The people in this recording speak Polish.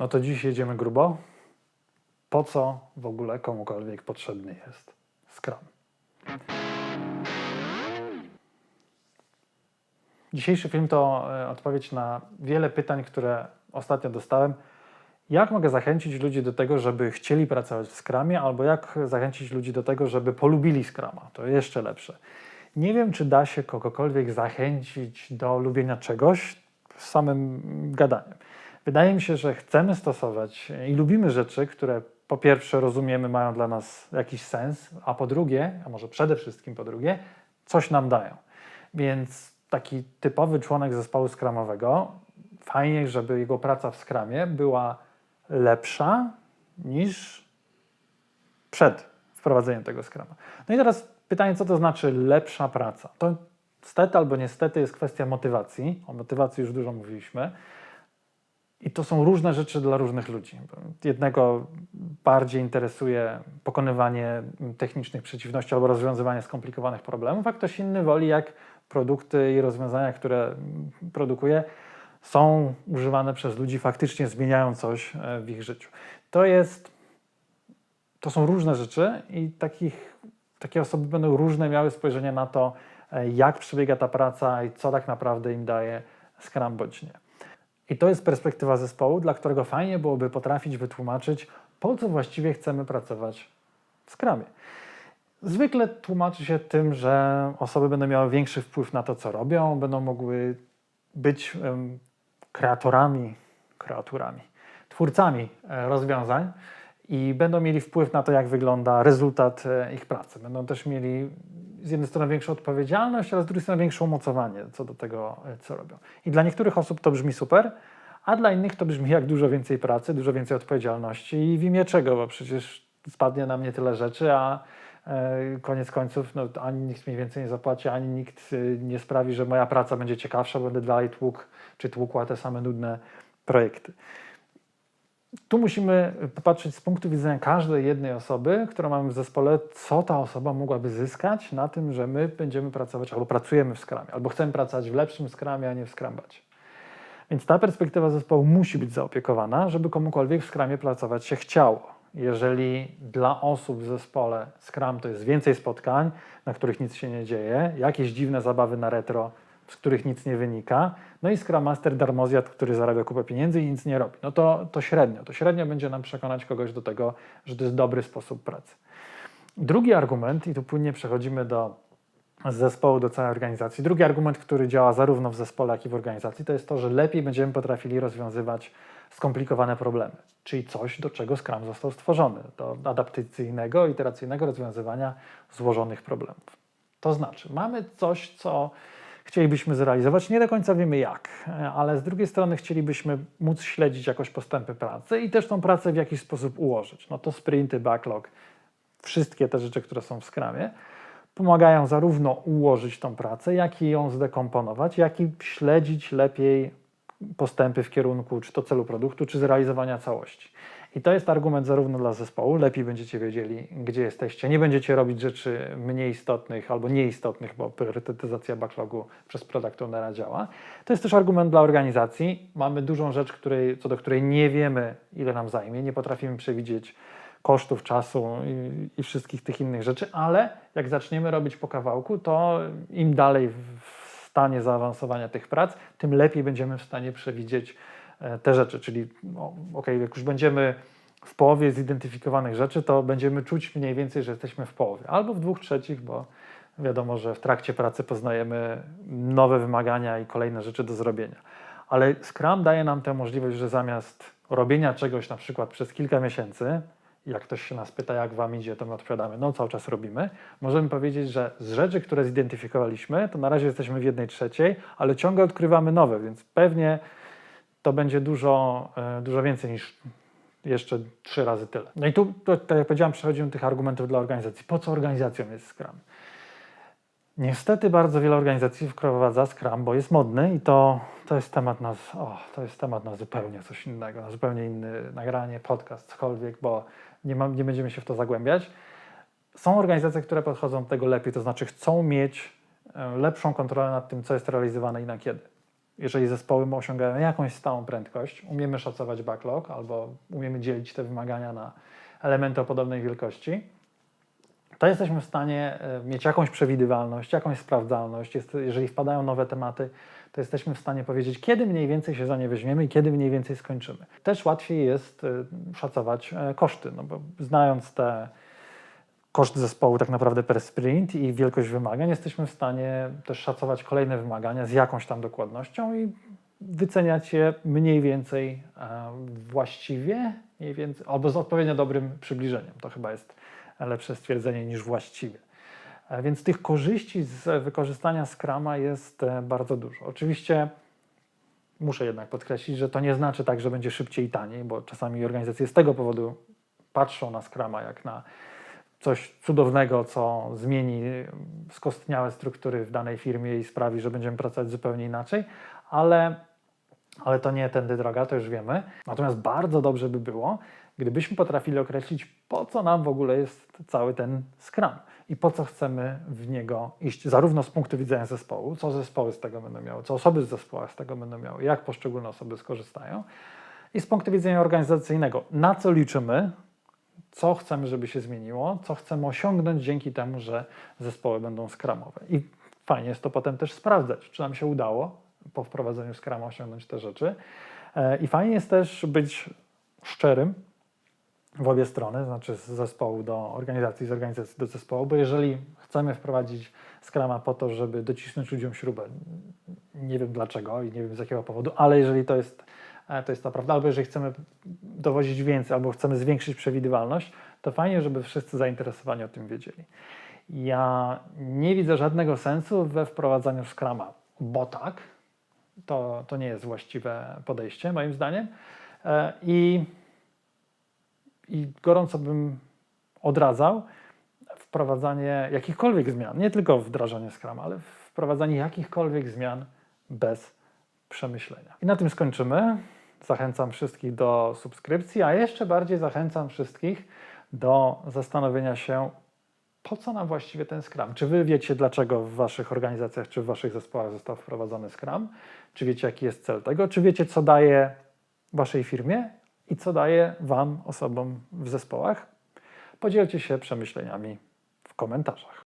No to dziś jedziemy grubo. Po co w ogóle komukolwiek potrzebny jest Scrum? Dzisiejszy film to e, odpowiedź na wiele pytań, które ostatnio dostałem. Jak mogę zachęcić ludzi do tego, żeby chcieli pracować w Scrumie, albo jak zachęcić ludzi do tego, żeby polubili Scruma? To jeszcze lepsze. Nie wiem, czy da się kogokolwiek zachęcić do lubienia czegoś samym gadaniem. Wydaje mi się, że chcemy stosować i lubimy rzeczy, które po pierwsze rozumiemy, mają dla nas jakiś sens, a po drugie, a może przede wszystkim po drugie, coś nam dają. Więc taki typowy członek zespołu skramowego, fajnie, żeby jego praca w skramie była lepsza niż przed wprowadzeniem tego skrama. No i teraz pytanie, co to znaczy lepsza praca? To stety albo niestety jest kwestia motywacji. O motywacji już dużo mówiliśmy. I to są różne rzeczy dla różnych ludzi. Jednego bardziej interesuje pokonywanie technicznych przeciwności albo rozwiązywanie skomplikowanych problemów, a ktoś inny woli, jak produkty i rozwiązania, które produkuje, są używane przez ludzi, faktycznie zmieniają coś e, w ich życiu. To jest, to są różne rzeczy i takich, takie osoby będą różne miały spojrzenie na to, e, jak przebiega ta praca i co tak naprawdę im daje Scrum bądź nie. I to jest perspektywa zespołu, dla którego fajnie byłoby potrafić wytłumaczyć, po co właściwie chcemy pracować w Scrumie. Zwykle tłumaczy się tym, że osoby będą miały większy wpływ na to, co robią, będą mogły być um, kreatorami, kreaturami, twórcami e, rozwiązań i będą mieli wpływ na to, jak wygląda rezultat e, ich pracy. Będą też mieli z jednej strony większą odpowiedzialność, ale z drugiej strony większe umocowanie co do tego, e, co robią. I dla niektórych osób to brzmi super, a dla innych to brzmi jak dużo więcej pracy, dużo więcej odpowiedzialności i w imię czego, bo przecież spadnie na mnie tyle rzeczy, a koniec końców no, ani nikt mi więcej nie zapłaci, ani nikt nie sprawi, że moja praca będzie ciekawsza, będę dalej tłukł czy tłukła te same nudne projekty. Tu musimy popatrzeć z punktu widzenia każdej jednej osoby, którą mamy w zespole, co ta osoba mogłaby zyskać na tym, że my będziemy pracować albo pracujemy w Scrumie, albo chcemy pracować w lepszym Scrumie, a nie w Scrumbacie. Więc ta perspektywa zespołu musi być zaopiekowana, żeby komukolwiek w Scrumie pracować się chciało. Jeżeli dla osób w zespole Scrum to jest więcej spotkań, na których nic się nie dzieje, jakieś dziwne zabawy na retro, z których nic nie wynika, no i Scrum Master darmozjad, który zarabia kupę pieniędzy i nic nie robi. No to, to średnio. To średnio będzie nam przekonać kogoś do tego, że to jest dobry sposób pracy. Drugi argument, i tu płynnie przechodzimy do zespołu, do całej organizacji. Drugi argument, który działa zarówno w zespole, jak i w organizacji, to jest to, że lepiej będziemy potrafili rozwiązywać skomplikowane problemy, czyli coś, do czego Scrum został stworzony, do adaptacyjnego, iteracyjnego rozwiązywania złożonych problemów. To znaczy, mamy coś, co chcielibyśmy zrealizować. Nie do końca wiemy jak, ale z drugiej strony chcielibyśmy móc śledzić jakoś postępy pracy i też tą pracę w jakiś sposób ułożyć. No to sprinty, backlog, wszystkie te rzeczy, które są w skramie, pomagają zarówno ułożyć tą pracę, jak i ją zdekomponować, jak i śledzić lepiej postępy w kierunku czy to celu produktu, czy zrealizowania całości. I to jest argument zarówno dla zespołu, lepiej będziecie wiedzieli, gdzie jesteście. Nie będziecie robić rzeczy mniej istotnych albo nieistotnych, bo priorytetyzacja backlogu przez product ownera działa. To jest też argument dla organizacji. Mamy dużą rzecz, której, co do której nie wiemy, ile nam zajmie, nie potrafimy przewidzieć kosztów czasu i, i wszystkich tych innych rzeczy, ale jak zaczniemy robić po kawałku, to im dalej w stanie zaawansowania tych prac, tym lepiej będziemy w stanie przewidzieć te rzeczy, czyli no, ok, jak już będziemy w połowie zidentyfikowanych rzeczy, to będziemy czuć mniej więcej, że jesteśmy w połowie, albo w dwóch trzecich, bo wiadomo, że w trakcie pracy poznajemy nowe wymagania i kolejne rzeczy do zrobienia. Ale Scrum daje nam tę możliwość, że zamiast robienia czegoś na przykład przez kilka miesięcy, jak ktoś się nas pyta, jak wam idzie, to my odpowiadamy, no cały czas robimy. Możemy powiedzieć, że z rzeczy, które zidentyfikowaliśmy, to na razie jesteśmy w jednej trzeciej, ale ciągle odkrywamy nowe, więc pewnie to będzie dużo, e, dużo więcej niż jeszcze trzy razy tyle. No i tu, tak jak powiedziałem, przechodzimy do tych argumentów dla organizacji. Po co organizacjom jest Scrum? Niestety bardzo wiele organizacji wprowadza Scrum, bo jest modny i to, to jest temat na, o, to jest temat na zupełnie coś innego, na zupełnie inny nagranie, podcast, cokolwiek, bo nie, ma, nie będziemy się w to zagłębiać. Są organizacje, które podchodzą do tego lepiej, to znaczy chcą mieć e, lepszą kontrolę nad tym, co jest realizowane i na kiedy. Jeżeli zespoły osiągają jakąś stałą prędkość, umiemy szacować backlog albo umiemy dzielić te wymagania na elementy o podobnej wielkości, to jesteśmy w stanie e, mieć jakąś przewidywalność, jakąś sprawdzalność. Jest, jeżeli wpadają nowe tematy, to jesteśmy w stanie powiedzieć, kiedy mniej więcej się za nie weźmiemy i kiedy mniej więcej skończymy. Też łatwiej jest e, szacować e, koszty, no bo znając te koszt zespołu tak naprawdę per sprint i wielkość wymagań, jesteśmy w stanie też szacować kolejne wymagania z jakąś tam dokładnością i wyceniać je mniej więcej e, właściwie, mniej więcej, albo z odpowiednio dobrym przybliżeniem. To chyba jest lepsze stwierdzenie niż właściwie. E, Więc tych korzyści z wykorzystania Scrama jest e, bardzo dużo. Oczywiście muszę jednak podkreślić, że to nie znaczy tak, że będzie szybciej i taniej, bo czasami organizacje z tego powodu patrzą na Scrama jak na coś cudownego, co zmieni skostniałe struktury w danej firmie i sprawi, że będziemy pracować zupełnie inaczej, ale, ale to nie tędy droga, to już wiemy. Natomiast bardzo dobrze by było, gdybyśmy potrafili określić, po co nam w ogóle jest cały ten Scrum i po co chcemy w niego iść, zarówno z punktu widzenia zespołu, co zespoły z tego będą miały, co osoby z zespołu z tego będą miały, jak poszczególne osoby skorzystają, i z punktu widzenia organizacyjnego, na co liczymy, co chcemy, żeby się zmieniło, co chcemy osiągnąć dzięki temu, że zespoły będą skramowe. I fajnie jest to potem też sprawdzać, czy nam się udało po wprowadzeniu skrama osiągnąć te rzeczy. E, I fajnie jest też być szczerym w obie strony, znaczy z zespołu do organizacji, z organizacji do zespołu, bo jeżeli chcemy wprowadzić skrama po to, żeby docisnąć ludziom śrubę, nie wiem dlaczego i nie wiem z jakiego powodu, ale jeżeli to jest e, to jest ta prawda, albo jeżeli chcemy dowozić więcej, albo chcemy zwiększyć przewidywalność, to fajnie, żeby wszyscy zainteresowani o tym wiedzieli. Ja nie widzę żadnego sensu we wprowadzaniu Scrama, bo tak, to, to nie jest właściwe podejście moim zdaniem. E, I, I gorąco bym odradzał wprowadzanie jakichkolwiek zmian, nie tylko wdrażanie Scrama, ale wprowadzanie jakichkolwiek zmian bez przemyślenia. I na tym skończymy. Zachęcam wszystkich do subskrypcji, a jeszcze bardziej zachęcam wszystkich do zastanowienia się, po co nam właściwie ten Scrum? Czy wy wiecie, dlaczego w waszych organizacjach czy w waszych zespołach został wprowadzony Scrum? Czy wiecie, jaki jest cel tego? Czy wiecie, co daje waszej firmie i co daje wam, osobom w zespołach? Podzielcie się przemyśleniami w komentarzach.